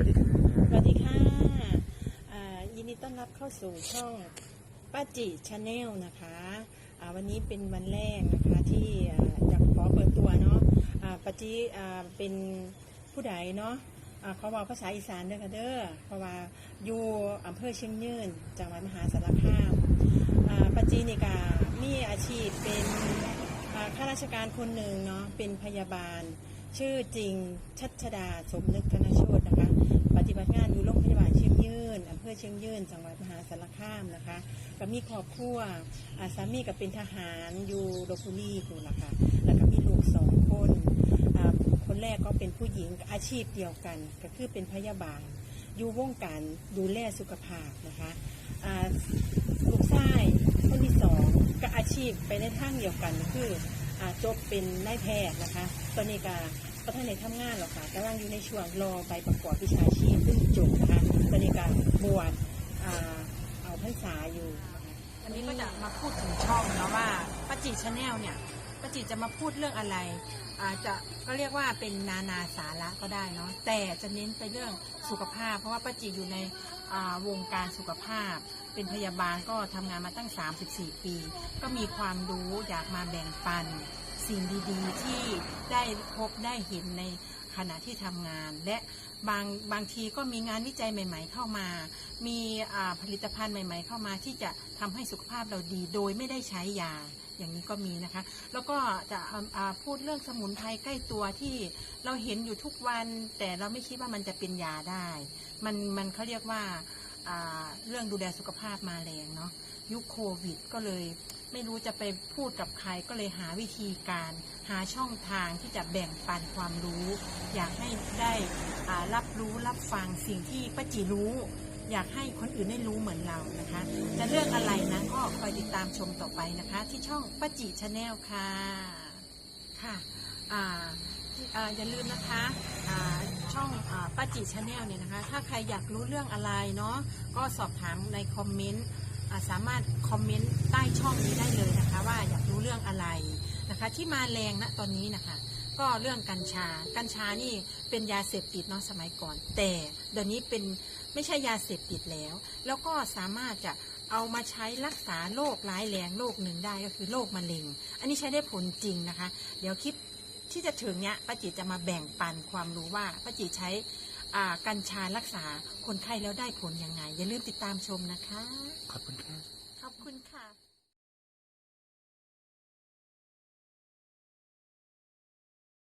วัสดีครับสวัสดีค่ะอ่ายินดีต้อนรับเข้าสู่ช่องป้าจิชาแนลนะคะอ่าวันนี้เป็นวันแรกนะคะที่อ่าอยากขอเปิดตัวเนาะอ่าป้าจิอ่าเป็นผู้ใดเนาะอ่าเขาบอกภาษาอีสานเด้อค่ะเด้อเพราะว่าอยู่อำเภอเชียงยืนจังหวัดมหาสารคามอ่าป้าจินี่ก็มีอาชีพเป็นข้าราชการคนหนึ่งเนาะเป็นพยาบาล ชื่อจริงชัชดาสมนึกธนโชตนะคะ ปฏิบัติงานอยู่โรงพยาบาลเชียงยืนอำเภอเชียงยืนจังหวัดมหาสารคามนะคะก็มีครอบครัวอาสามีก็เป็นทหารอยู่ลบบุรีคุณล่ะค่ะแล้วก็มีลูกสองคนคนแรกก็เป็นผู้หญิงอาชีพเดียวกัน ก็คือเป็นพยาบาล อยู่วงการดูแลสุขภาพนะคะลูกชายคนที่สองก็อาชีพไปในทางเดียวกันคือ จบเป็นนายแพทย์นะคะ ตอนนี้ก็ก็ท่านในทำงานหรอกค่ะกำลังอยู่ในช่วงรอใบประกอบวิชาชีพเพิ่งจบนะคะตอนนี้กาบวชอ่าเอาพรรษาอยู่วันนี้ก็จะมาพูดถึงช่องเนาะว่าป้าจิชาแนลเนี่ยป้าจิจะมาพูดเรื่องอะไรอาจจะก็เรียกว่าเป็นนานาสาระก็ได้เนาะแต่จะเน้นไปเรื่องสุขภาพ เพราะว่าป้าจิอยู่ใน วงการสุขภาพ เป็นพยาบาลก็ทำงานมาตั้ง 34 ปี ก็มีความรู้อยากมาแบ่งปัน สิ่งดีๆ ที่ได้พบได้เห็นในขณะที่ทำงาน และบางบางทีก็มีงานวิจัยใหม่ ๆ เข้ามา มีผลิตภัณฑ์ใหม่ ๆ เข้ามาที่จะทำให้สุขภาพเราดี โดยไม่ได้ใช้ยา อย่างนี้ก็มีนะคะ แล้วก็จะพูดเรื่องสมุนไพรใกล้ตัวที่เราเห็นอยู่ทุกวัน แต่เราไม่คิดว่ามันจะเป็นยาได้ มันมันเขาเรียกว่าเรื่องดูแลสุขภาพมาแรงเนาะยุคโควิด ก็เลยไม่รู้จะไปพูดกับใครก็เลยหาวิธีการหาช่องทางที่จะแบ่งปันความรู้ อยากให้ได้รับรู้รับฟังสิ่งที่ป้าจีรู้ อยากให้คนอื่นได้รู้เหมือนเรานะคะ จะเรื่องอะไรนะก็คอยติดตามชมต่อไปนะคะ ที่ช่องป้าจีชาแนลค่ะค่ะอ่าอย่าลืมนะคะช่องอป้าจีชาแนลเนี่ยนะคะ ถ้าใครอยากรู้เรื่องอะไรเนาะก็สอบถามในคอมเมนต์สามารถคอมเมนต์ใต้ช่องนี้ได้เลยนะคะ ว่าอยากรู้เรื่องอะไรนะคะ ที่มาแรงนะตอนนี้นะคะ ก็เรื่องกัญชา กัญชานี่เป็นยาเสพติดเนาะสมัยก่อน แต่เดี๋ยวนี้เป็นไม่ใช่ยาเสพติดแล้ว แล้วก็สามารถจะเอามาใช้รักษาโรคร้ายแรงโรคหนึ่งได้ก็คือโรคมะเร็ง อันนี้ใช้ได้ผลจริงนะคะ เดี๋ยวคลิปที่จะถึงเนี้ยป้าจิตจะมาแบ่งปันความรู้ว่าป้าจิตใช้อ่ากัญชารักษาคนไข้แล้วได้ผลยังไง อย่าลืมติดตามชมนะคะ ขอบคุณครับขอบคุณค่ะ